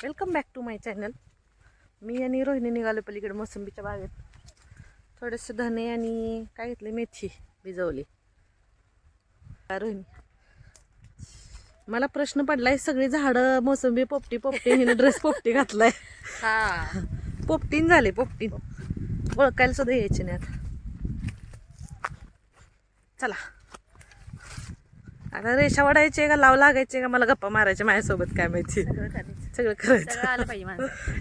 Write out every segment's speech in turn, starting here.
Welcome back to my channel मी आणि रोहिणी निघालो पलीकडे मोसंबीच्या बागेत. थोडेसे धने आणि काय घेतले मेथी भिजवली. काय रोहिणी. मला प्रश्न पडलाय सगळी झाडं मोसंबी पोपटी पोपटी हिने ड्रेस पोपटी घातलाय. हा. पोपटीन झाले पोपटीन. ओळखायला सुद्धा यायचे नाही आता चला. आता रेषा वाढायचे का? लाव लागायचे का? मला गप्पा मारायचे माझ्यासोबत काय माहिती. सगळं करायचं.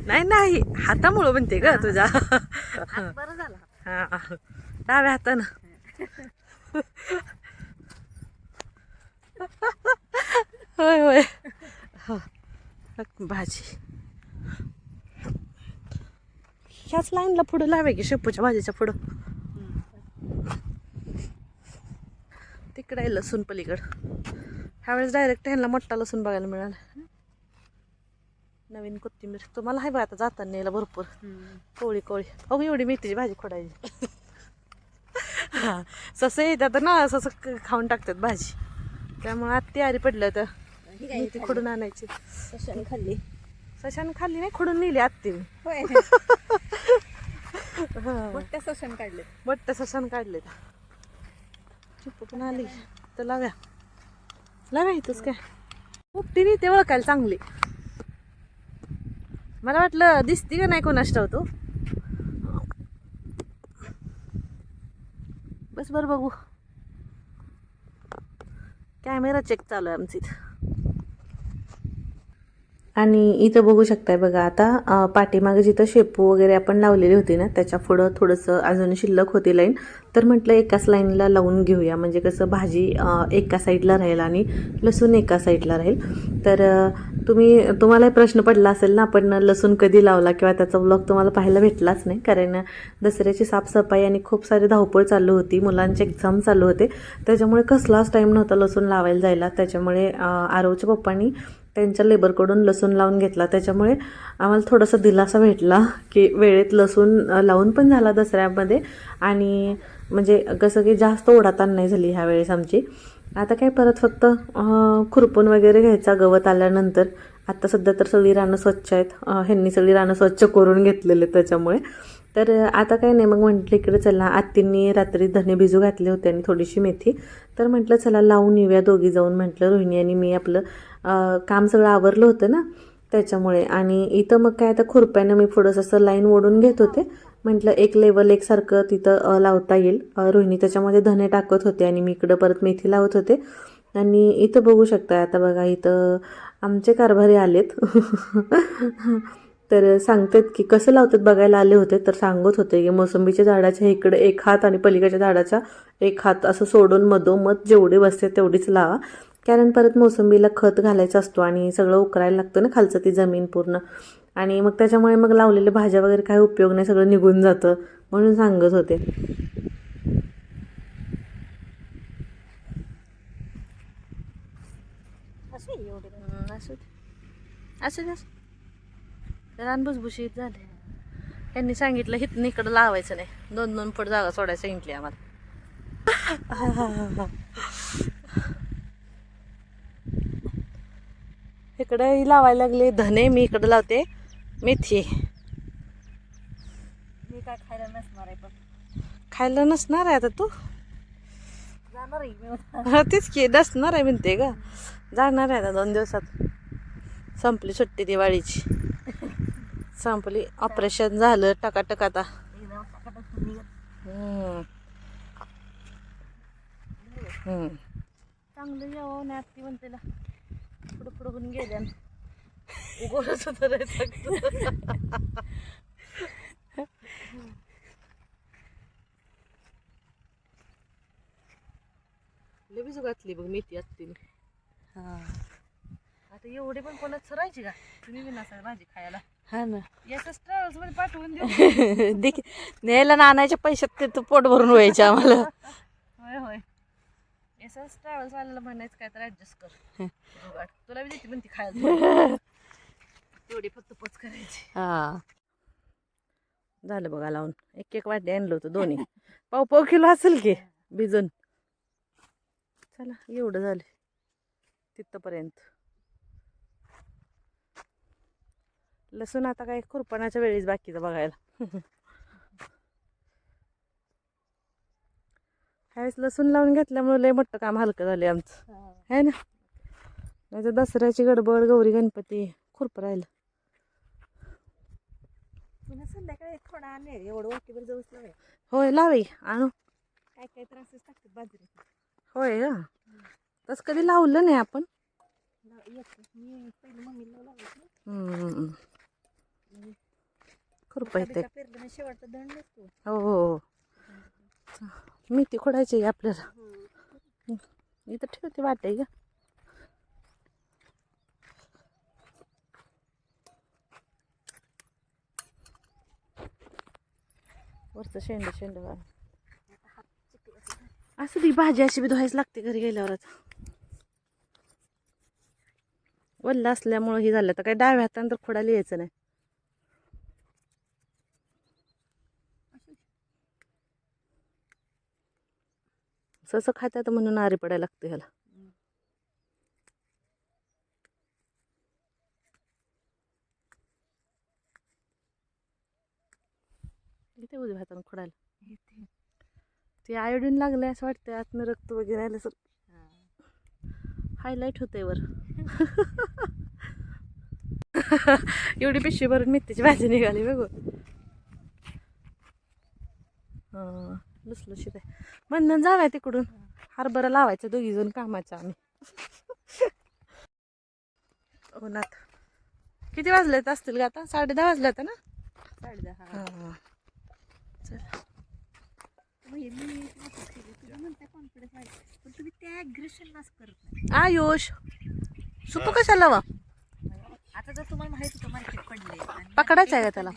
नाही नाही. हातामुळं म्हणते ग तुझ्या. हा डाव्या हातानं. होय होय. भाजी. ह्याच लाईनला पुढं लावे की शेपूच्या भाजीच्या पुढं? तिकडे आहे लसूण पलीकड. ह्यावेळेस डायरेक्ट ह्यांना मोठा लसूण बघायला मिळाला. नवीन कोथिंबीर. तुम्हाला आहे बा आता जाताना यायला भरपूर. कोळी कोळी. अहो एवढी मेथीची भाजी खोडायची. हा. ससं येतात ना ससं खाऊन टाकतात भाजी. त्यामुळे आत्ती आरी पडलं तर मेथी खोडून आणायची. कशाने खाल्ली. सशाने खाल्ली नाही खोडून नेली आत्ती होय. मोठ्या सशन काढले मोठ्या सशान काढले पण आली. तर लाव्या. लाव्या इथंच काय? पोपटीने ते ओळखायला चांगली. मला वाटलं दिसती का नाही कोणास होतो बस बरं बघू. कॅमेरा चेक चालू आहे आमची इथं. आणि इथं बघू शकताय बघा आता पाठीमागे जिथं शेपू वगैरे आपण लावलेली होती ना त्याच्या पुढं थोडंसं अजून शिल्लक होती लाईन. तर म्हटलं एकाच लाईनला लावून घेऊया. म्हणजे कसं भाजी एका साईडला राहील आणि लसूण एका साईडला राहील. तर तुम्ही तुम्हाला प्रश्न पडला असेल ना आपण लसूण कधी लावला किंवा त्याचा ब्लॉग तुम्हाला पाहायला भेटलाच नाही. कारण दसऱ्याची साफसफाई आणि खूप सारी धावपळ चालू होती. मुलांचे एक्झाम चालू होते. त्याच्यामुळे कसलाच टाईम नव्हता लसूण लावायला जायला. त्याच्यामुळे आरोच्या पप्पांनी त्यांच्या लेबरकडून लसूण लावून घेतला. त्याच्यामुळे आम्हाला थोडासा दिलासा भेटला की वेळेत लसूण लावून पण झाला दसऱ्यामध्ये. आणि म्हणजे कसं की जास्त ओढाताण नाही झाली ह्या वेळेस आमची. आता काय परत फक्त खुरपून वगैरे घ्यायचा गवत आल्यानंतर. आता सध्या तर सगळी रानं स्वच्छ आहेत. ह्यांनी सगळी रानं स्वच्छ करून घेतलेले त्याच्यामुळे. तर आता काय नाही मग म्हटलं इकडे चला. आत्तींनी रात्री धने भिजू घातले होते आणि थोडीशी मेथी. तर म्हटलं चला लावून येऊया दोघी जाऊन. म्हटलं रोहिणी आणि मी आपलं काम सगळं आवरलं होतं ना त्याच्यामुळे. आणि इथं मग काय आता खुरप्यानं मी थोडंसं असं लाईन ओढून घेत होते. म्हटलं एक लेवल एकसारखं तिथं लावता येईल. रोहिणी त्याच्यामध्ये धने टाकत होते आणि मी इकडं परत मेथी लावत होते. आणि इथं बघू शकता आता बघा इथं आमचे कारभारी आलेत. तर सांगतात की कसं लावतात बघायला आले होते तर सांगत होते की मोसंबीच्या झाडाच्या इकडे एक हात आणि पलीकडच्या झाडाचा एक हात असं सोडून मधोमध जेवढे बसते तेवढीच लावा. कारण परत मोसंबीला खत घालायचा असतो आणि सगळं उकरायला लागतं ना खालचं ती जमीन पूर्ण. आणि मग त्याच्यामुळे मग लावलेल्या भाज्या वगैरे काही उपयोग नाही सगळं निघून जातं म्हणून सांगत होते. असे असू दे. रान भुसभुशीत झाले. यांनी सांगितलं हिथनं इकडं लावायचं नाही. दोन दोन फूट जागा सोडायला सांगितली आम्हाला. इकडे लावायला लागले धने मी इकडं लावते. मेथी. मी काय खायला नसणार आहे पण. खायला नसणार आहे आता तू? जाणार आहे हा तेच की नसणार आहे म्हणते ग. जाणार आहे आता दोन दिवसात. संपली सुट्टी दिवाळीची. संपली. ऑपरेशन झालं टकाटक आता. चांगलं जेवण नाही ती म्हणते ना पुढं होऊन गेल्या उघडच होतं. बिजू घातली बघ मेथी असतील आता एवढे पण कोणाच सरायची का? तुम्ही बी नसाल भाजी खायला. हा ना. याच ट्रॅव्हल्समध्ये पाठवून देऊ. देखील न्यायला ना आणायच्या पैशात ते तू पोट भरून व्हायचे आम्हाला. होय होय. एसएस ट्रॅव्हल्स वाल्याला म्हणायचं काय तर ऍडजस्ट कर. जुगाड. तुला बी देते म्हणते खायला. तेवढी फक्त पोच करायची. हा. झालं बघा लावून. एक एक वाटी आणलं होतं दोन्ही. पाव पाव किलो असेल की भिजून. चला एवढं झालं. तिथपर्यंत. लसूण आता काय खुरपणाच्या वेळीच बाकीचं बघायला. ह्यावेळेस लसूण लावून घेतल्यामुळे लय मोठं काम हलकं झाले आमचं. है. ना? नाही तर दसऱ्याची गडबड गौरी गणपती खुरप राहिलं. संध्याकाळी थोडा एवढं वाटीवर जाऊच होय लावी आणू. काय काय त्रासच टाकतात बाजरी होय तसं कधी लावलं नाही आपण. मी पहिलं मम्मीला पेरलं शेवटचा दंड नसतो. हो हो हो. मेथी खोडायची आहे आपल्याला. इथं ठेवते वाटे ग. वरचं शेंड शेंड असं ती भाजी अशी बी धुवायच लागते घरी गेल्यावर आता वल्ला असल्यामुळं हे झालं तर काही डाव्या हातानं तर खोडायला यायचं नाही. सस खात्यात म्हणून आरी पडायला लागते ह्याला. इथे उद्या हातानं खोडायला. ते आयोडीन लागले असं वाटतं आतनं रक्त वगैरे आलं सर हायलाईट होते वर. एवढी पिशवी भरून मेथीची भाजी निघाली बघ. हां. लुसलुशीत आहे म्हणून जाऊया तिकडून. हरभरा लावायचं दोघी जण कामाच्या आम्ही. उन्हात किती वाजलेत असतील का आता? साडे दहा वाजले ना? साडे दहा. हां चल. आयुष सुपू कशाला वा आता जर तुम्हाला माहीत होतं मार्केट पडले. आणि पकडायचं आहे का त्याला?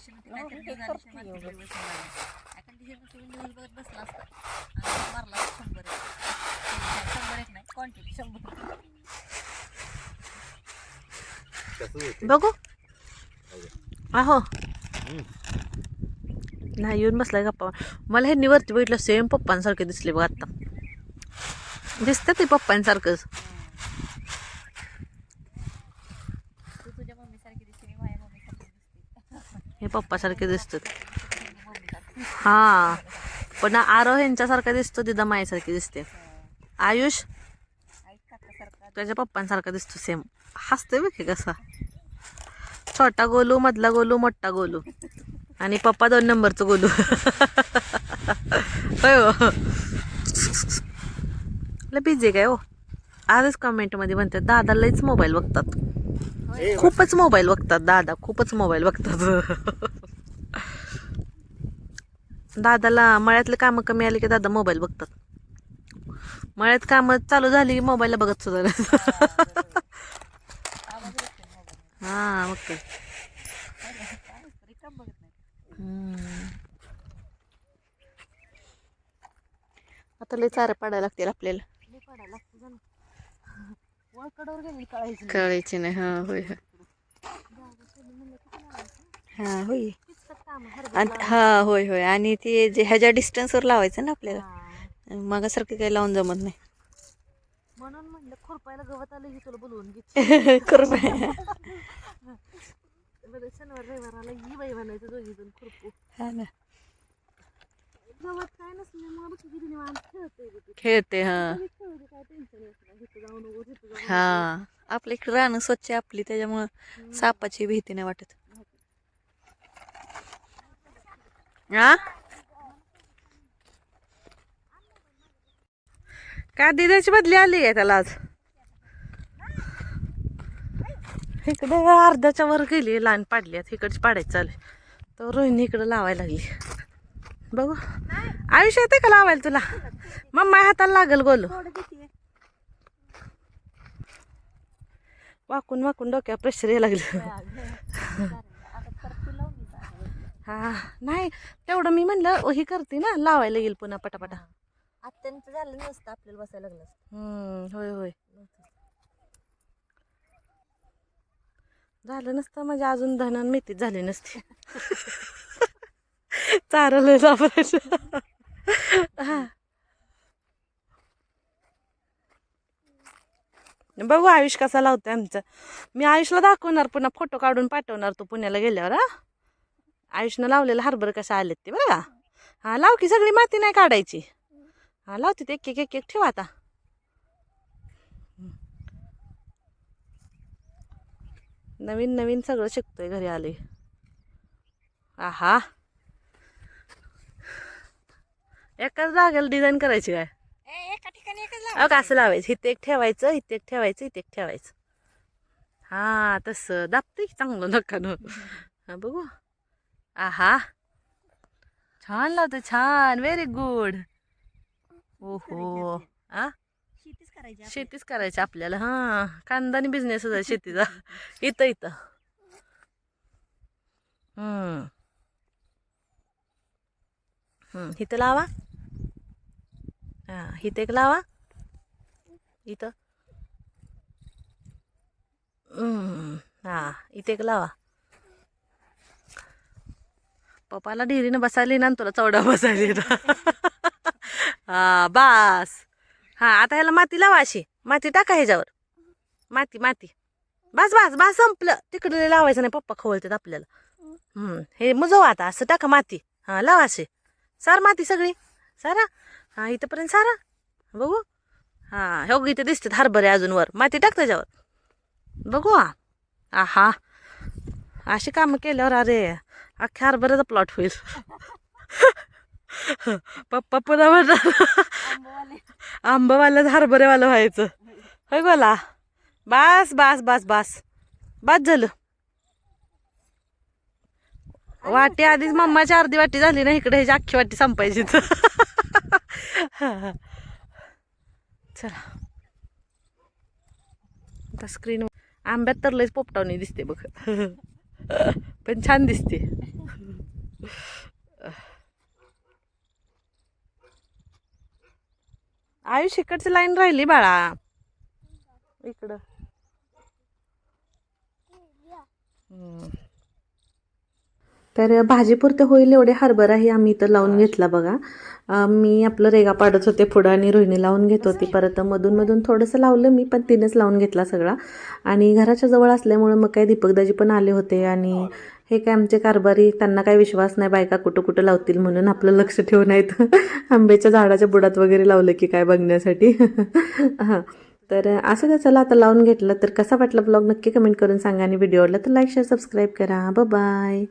बघू. आहो. नाही येऊन बसलाय गप्पा मला ह्यांनी वरती बघितलं सेम पप्पांसारखे दिसले बघ आता. दिसतं ते पप्पांसारखंच तू तुझ्या मम्मी सारखी दिसते मी माझ्या मम्मी सारखी दिसते हे पप्पासारखे दिसतात. हां. हा पण आरव ह्यांच्यासारखा दिसतो तिथं मायासारखी दिसते. आयुष? त्याच्या पप्पांसारखा दिसतो सेम हसते बघे कसा. छोटा गोलू मधला गोलू मोठा गोलू. आणि पप्पा दोन नंबरचं गोलू. होय हो. बिझी काय हो? आजच कमेंटमध्ये म्हणतात दादालाच मोबाईल बघतात. खूपच मोबाईल बघतात दादा खूपच मोबाईल बघतात. दादाला मळ्यातले कामं कमी आली की दादा मोबाईल बघतात. मळ्यात कामं चालू झाली की मोबाईलला बघत सुद्धा हां हा मग काय आता लय चारा पाडायला लागतील आपल्याला मी पडायला लागतो जण वळकडावर गेली कळायची नाही. हा होय हा होय. हा होय होय. आणि ते जे ह्याच्या डिस्टन्सवर लावायचं ना आपल्याला मागासारखं काही लावून जमत नाही. म्हणून म्हणलं खुरपायला गवत आलं की तुला बोलवून घे. बरं शनिवार रविवाराला ही बाई म्हणायचं दोघी जण खुरपू. हा ना. गवत काय नसल्यामुळे बघ किती निवांत खेळतोय बघ तू. खेळते हा. काय टेन्शन जाऊ नको तिथं जाऊ हा आपल्या इकडे रानं स्वच्छ आहे आपली त्याच्यामुळं सापाची भीती नाही वाटत. हा का दिद्याची बदली आली आहे त्याला आज? इकडे अर्ध्याच्या वर गेली लहान पाडली आता इकडची पाडायची चालू तर रोहिणी इकडं लावायला लागली. बघू. आयुष्य येते का लावायला तुला? मम्मा हाताला लागल गोलू. वाकून वाकून डोक्यावर प्रेशर यायला लागलं. हा नाही तेवढं मी म्हणलं ही करते ना लावायला येईल पुन्हा पटापटा. अत्यंत झालं नसतं आपल्याला बसायला लागलं होय होय. झालं नसतं म्हणजे अजून धनन मेथीच झाली नसती. चारलं सापडायचं बघू आयुष कसा लावतोय आमचा. मी आयुषला दाखवणार पुन्हा फोटो काढून पाठवणार तो पुण्याला गेल्यावर हा? आयुषनं लावलेलं हरभर कसं आलेत ते बघा. हा लाव की सगळी माती नाही काढायची. हा लावते ते एक एक एक एक ठेवा आता. नवीन नवीन सगळं शिकतोय घरी आले आहा. एकाच जागेला डिझाईन करायची काय? एका ठिकाणी एकच असं लावायचं? इथे एक ठेवायचं इथे एक ठेवायचं इथे एक ठेवायचं. हा तसं. दाबते चांगलं नकानं? हा बघू. आहा. छान लावतो छान. व्हेरी गुड ओहो. आ? शेतीच करायची. शेतीच करायची आपल्याला हा. कांदानी बिझनेसच आहे शेतीचा. इथं इथं. हम्म. हम्म इथं लावा. हां इथे एक लावा. इथं. हां इथे एक लावा. पप्पाला ढिरीनं बसायली ना तुला चौडा बसायली ना हा बास. हां आता ह्याला माती लावा अशी. माती टाका ह्याच्यावर. माती माती. बस बस बस संपलं. तिकडे लावायचं नाही. पप्पा खवळतात आपल्याला. हे मुजव आता. असं टाका माती. हां लावा असे सार माती सगळी. सारा. हा इथंपर्यंत सारा. बघू. हा हो इथे दिसतात हरभरे अजून वर. माती टाक त्याच्यावर. बघू हा. आहा. अशी कामं केल्यावर अरे अख्ख्या हरभऱ्याचा प्लॉट होईल. पप्पा पुन्हा म्हणणार आंबोवाले. आंबावाला हरभरेवालं व्हायचं. होय बोला बास बास बास बास. बास झालं. वाटी आधीच मम्माची अर्धी वाटी झाली ना इकडे ह्याची अख्खी वाटी संपायची. चला. आता स्क्रीन आंब्यात तर लयच पोपटावणी दिसते बघ. पण छान दिसते. आयुष इकडची लाईन राहिली बाळा. इकडं. हम्म. तर भाजीपुरते होईल एवढे हरभराही आम्ही इथं लावून घेतला बघा. मी आपलं रेगा पाडत होते पुढं आणि रोहिणी लावून घेत होती. परत मधून मधून थोडंसं लावलं मी पण तिनेच लावून घेतला सगळा. आणि घराच्या जवळ असल्यामुळे मग काय दीपकदाजी पण आले होते आणि हे काय आमचे कारभारी त्यांना काही विश्वास नाही बायका कुठं कुठं लावतील म्हणून आपलं लक्ष ठेवून आहेत. आंब्याच्या झाडाच्या बुडात वगैरे लावलं की काय बघण्यासाठी. हां. तर असं तर चला आता लावून घेतलं. तर कसा वाटला ब्लॉग नक्की कमेंट करून सांगा आणि व्हिडिओ आवडला तर लाईक शेअर सबस्क्राईब करा. बाय.